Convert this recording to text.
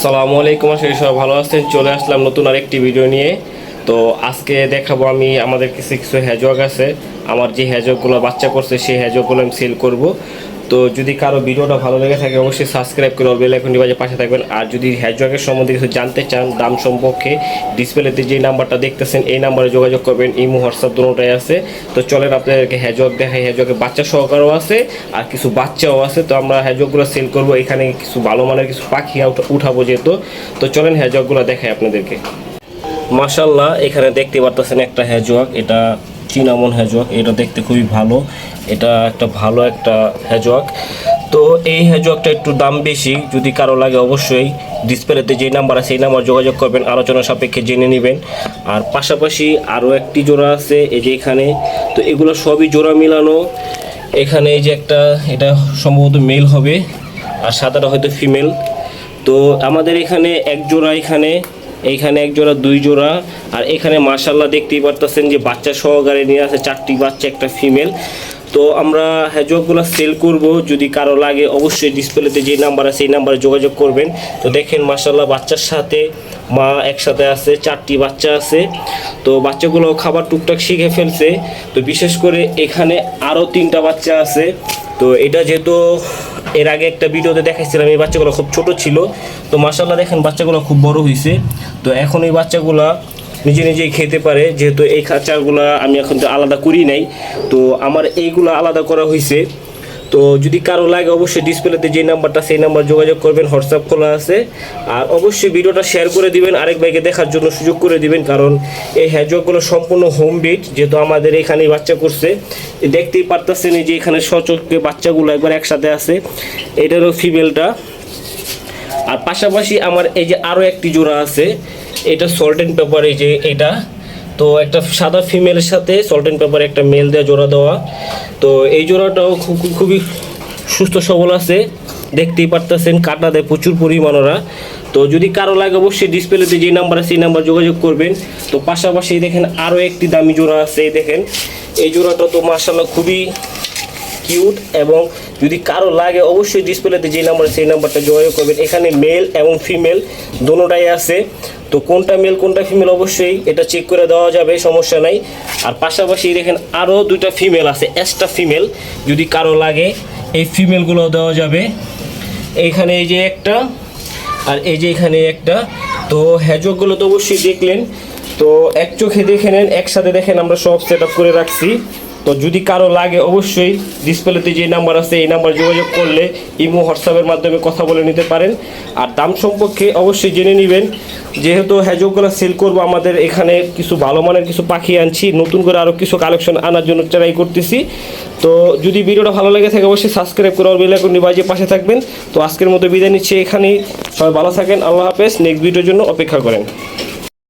আসসালামু আলাইকুম আসলে সবাই ভালো আছেন। চলে আসলাম নতুন আরেকটি ভিডিও নিয়ে। তো আজকে দেখাবো আমি আমাদের কিছু কিছু হ্যাজক আছে। আমার যে হ্যাজকগুলো বাচ্চা করছে, সেই হ্যাজকগুলো আমি সেল করব। তো যদি কারও ভিডিওটা ভালো লেগে থাকে, অবশ্যই সাবস্ক্রাইব করে বেল আইকনটি বাজে পাশে থাকবেন। আর যদি হ্যাজকের সম্বন্ধে কিছু জানতে চান, দাম সম্পর্কে ডিসপ্লেতে যে নাম্বারটা দেখতেছেন, এই নাম্বারে যোগাযোগ করবেন। ইমো, হোয়াটসঅ্যাপ দুটোটাই আছে। তো চলেন আপনাদেরকে হ্যাজক দেখাই। হ্যাজকের বাচ্চা সহকারও আছে আর কিছু বাচ্চাও আছে। তো আমরা হ্যাজকগুলো সেল করব। এখানে কিছু ভালো মানের কিছু পাখি উঠাবো যেহেতু। তো চলেন হ্যাজকগুলো দেখাই আপনাদেরকে। মাশাল্লাহ এখানে দেখতে পারতেছেন একটা হ্যাজওয়াক এটা চিনামন হ্যাজওয়াক এটা দেখতে খুবই ভালো, এটা একটা ভালো একটা হ্যাজওয়াক তো এই হ্যাজওয়াকটা একটু দাম বেশি, যদি কারও লাগে অবশ্যই ডিসপ্লেতে যে নাম্বার আছে, এই নাম্বার যোগাযোগ করবেন, আলোচনা সাপেক্ষে জেনে নেবেন। আর পাশাপাশি আরও একটি জোড়া আছে, এই যে এখানে, তো এগুলো সবই জোড়া মিলানো। এখানে এই যে একটা, এটা সম্ভবত মেল হবে, আর সাদাটা হয়তো ফিমেল তো আমাদের এখানে এক জোড়া এখানে এইখানে এক জোড়া, দুই জোড়া। আর এখানে মার্শাল্লাহ দেখতেই পারতেছেন যে বাচ্চা সহকারে নিয়ে আছে চারটি বাচ্চা, একটা ফিমেল। তো আমরা হ্যাজকগুলো সেল করব। যদি কারও লাগে, অবশ্যই ডিসপ্লেতে যে নাম্বার আছে এই নাম্বারে যোগাযোগ করবেন। তো দেখেন মার্শাল্লাহ বাচ্চার সাথে মা একসাথে আছে, চারটি বাচ্চা আছে। তো বাচ্চাগুলো খাবার টুকটাক শিখে ফেলছে। তো বিশেষ করে এখানে আরও তিনটা বাচ্চা আছে। তো এটা যেহেতু এর আগে একটা ভিডিওতে দেখাইছিলাম, এই বাচ্চাগুলো খুব ছোট ছিল। তো মাসাল্লাহ দেখেন, বাচ্চাগুলো খুব বড় হয়েছে তো এখন এই বাচ্চাগুলো নিজে নিজেই খেতে পারে, যেহেতু এই খাঁচাগুলো আমি এখন তো আলাদা করি নাই। তো আমার এইগুলো আলাদা করা হয়েছে তো যদি কারও লাগে অবশ্যই ডিসপ্লেতে যে নাম্বারটা, সেই নাম্বার যোগাযোগ করবেন, হোয়াটসঅ্যাপ খোলা আছে। আর অবশ্যই ভিডিওটা শেয়ার করে দিবেন, আরেক ভাইকে দেখার জন্য সুযোগ করে দিবেন, কারণ এই হ্যাজকগুলো সম্পূর্ণ হোম বিট যেহেতু আমাদের এখানে বাচ্চা করছে। দেখতেই পারতেছেন যে এখানে সচককে বাচ্চাগুলো একবার একসাথে আছে। এটারও ফিমেলটা আর পাশাপাশি আমার এই যে আরও একটি জোড়া আছে, এটা সল্ট অ্যান্ড পেপার এই যে এটা। তো একটা সাদা ফিমেলের সাথে সল্ট অ্যান্ড পেপার একটা মেল দেওয়া জোড়া দেওয়া। তো এই জোড়াটাও খুব খুবই সুস্থ সবল আছে। দেখতেই পারতেছেন কাটা দেয় প্রচুর পরিমাণ ওরা। তো যদি কারও লাগে অবশ্যই ডিসপ্লেতে যে নাম্বার আছে সেই নাম্বার যোগাযোগ করবেন। তো পাশাপাশি দেখেন আরও একটি দামি জোড়া আছে, এই দেখেন। এই জোড়াটা তো মার্শাল্লাহ খুবই কিউট এবং যদি কারও লাগে, অবশ্যই ডিসপ্লেতে যে নাম্বার সেই নাম্বারটা যোগাযোগ করবেন। এখানে মেল এবং ফিমেল দোনোটাই আছে। তো কোনটা মেল কোনটা ফিমেল অবশ্যই এটা চেক করে দেওয়া যাবে, সমস্যা নাই। আর পাশাপাশি দেখেন আরও দুইটা ফিমেল আছে এক্সট্রা ফিমেল যদি কারও লাগে, এই ফিমেলগুলো দেওয়া যাবে। এইখানে এই যে একটা, আর এই যে এখানে একটা। তো হ্যাজকগুলো তো অবশ্যই দেখলেন। তো এক চোখে দেখে নেন, একসাথে দেখেন, আমরা সব সেট করে রাখছি। তো যদি কারও লাগে, অবশ্যই ডিসপ্লেতে যে নাম্বার আছে, এই নাম্বার যোগাযোগ করলে ইমো হোয়াটসঅ্যাপের মাধ্যমে কথা বলে নিতে পারেন। আর দাম সম্পর্কে অবশ্যই জেনে নেবেন। যেহেতু হ্যাজকগুলো সেল করব, আমাদের এখানে কিছু ভালো মানের কিছু পাখি আনছি। নতুন করে আরও কিছু কালেকশন আনার জন্য ট্রাই করতেছি। তো যদি ভিডিওটা ভালো লেগে থাকে, অবশ্যই সাবস্ক্রাইব করে বেল আইকন বাজিয়ে পাশে থাকবেন। তো আজকের মতো বিদায় নিচ্ছি এখানেই। সবাই ভালো থাকেন, আল্লাহ হাফেজ। নেক্সট ভিডিওর জন্য অপেক্ষা করেন।